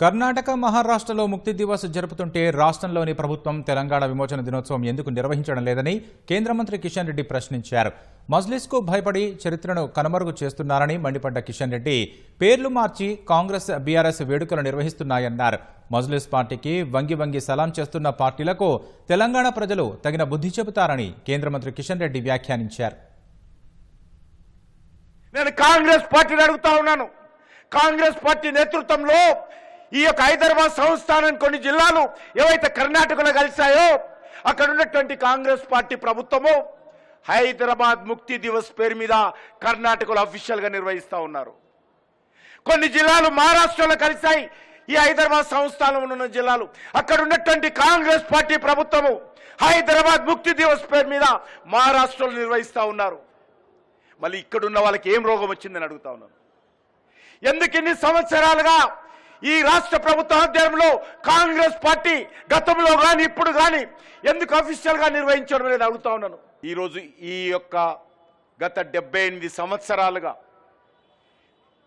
కర్ణాటక మహారాష్ట్రలో ముక్తి దివస్ జరుపుతుంటే రాష్ట్రంలోని ప్రభుత్వం తెలంగాణ విమోచన దినోత్సవం ఎందుకు నిర్వహించడం లేదని కేంద్ర మంత్రి కిషన్ రెడ్డి ప్రశ్నించారు. మజ్లిస్కు భయపడి చరిత్రను కనుమరుగు చేస్తున్నారని మండిపడ్డ కిషన్ రెడ్డి పేర్లు మార్చి కాంగ్రెస్ బీఆర్ఎస్ వేడుకలు నిర్వహిస్తున్నాయన్నారు. మజ్లిస్ పార్టీకి వంగి వంగి సలాం చేస్తున్న పార్టీలకు తెలంగాణ ప్రజలు తగిన బుద్ధి చెబుతారని కేంద్ర మంత్రి కిషన్ రెడ్డి వ్యాఖ్యానించారు. నేను కాంగ్రెస్ పార్టీని అడుగుతా ఉన్నాను. కాంగ్రెస్ పార్టీ నేతృత్వంలో ఈ యొక్క హైదరాబాద్ సంస్థానం కొన్ని జిల్లాలు ఏవైతే కర్ణాటకలో కలిశాయో అక్కడ ఉన్నటువంటి కాంగ్రెస్ పార్టీ ప్రభుత్వము హైదరాబాద్ ముక్తి దివస్ పేరు మీద కర్ణాటకలో అఫీషియల్గా నిర్వహిస్తూ ఉన్నారు. కొన్ని జిల్లాలు మహారాష్ట్రలో కలిశాయి. ఈ హైదరాబాద్ సంస్థానంలో ఉన్న జిల్లాలు. అక్కడ ఉన్నటువంటి కాంగ్రెస్ పార్టీ ప్రభుత్వము హైదరాబాద్ ముక్తి దివస్ పేరు మీద మహారాష్ట్రలో నిర్వహిస్తూ ఉన్నారు. మళ్ళీ ఇక్కడున్న వాళ్ళకి ఏం రోగం వచ్చిందని అడుగుతా ఉన్నాను. ఎందుకు ఇన్ని సంవత్సరాలుగా ఈ రాష్ట్ర ప్రభుత్వ ఆధ్వర్యంలో కాంగ్రెస్ పార్టీ గతంలో కానీ ఇప్పుడు కానీ ఎందుకు అఫీషియల్గా నిర్వహించడం అనేది అడుగుతా ఉన్నాను. ఈరోజు ఈ యొక్క గత డెబ్బై ఎనిమిది సంవత్సరాలుగా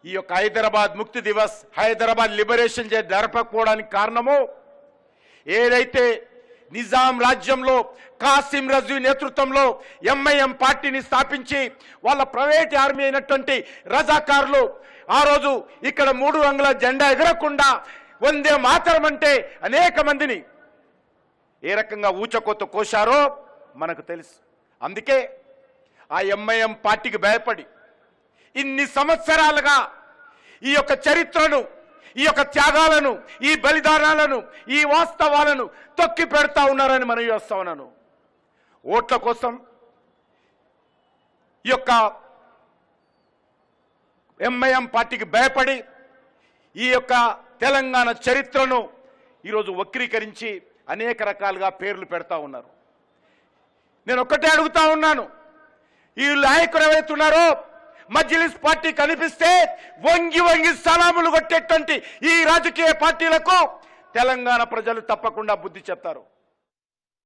ఈ యొక్క హైదరాబాద్ ముక్తి దివస్ హైదరాబాద్ లిబరేషన్ డే జరపకపోవడానికి కారణము ఏదైతే నిజాం రాజ్యంలో కాసిం రజు నేతృత్వంలో ఎంఐఎం పార్టీని స్థాపించి వాళ్ళ ప్రైవేట్ ఆర్మీ అయినటువంటి రజాకారులు ఆ రోజు ఇక్కడ మూడు రంగుల జెండా ఎగరకుండా వందే మాతరం అంటే అనేక మందిని ఏ రకంగా ఊచకోత కోశారో మనకు తెలుసు. అందుకే ఆ ఎంఐఎం పార్టీకి భయపడి ఇన్ని సంవత్సరాలుగా ఈ యొక్క చరిత్రను ఈ యొక్క త్యాగాలను ఈ బలిదానాలను ఈ వాస్తవాలను తొక్కి పెడతా ఉన్నారని మనం చేస్తా ఉన్నాను. ఓట్ల కోసం ఈ యొక్క ఎంఐఎం పార్టీకి భయపడి ఈ యొక్క తెలంగాణ చరిత్రను ఈరోజు వక్రీకరించి అనేక రకాలుగా పేర్లు పెడతా ఉన్నారు. నేను ఒక్కటే అడుగుతా ఉన్నాను. ఈ నాయకులు ఎవరైతున్నారో మజ్లిస్ పార్టీ కనిపిస్తే వంగి వంగి సలాములు కొట్టేటువంటి ఈ రాజకీయ పార్టీలకు తెలంగాణ ప్రజలు తప్పకుండా బుద్ధి చెప్తారు.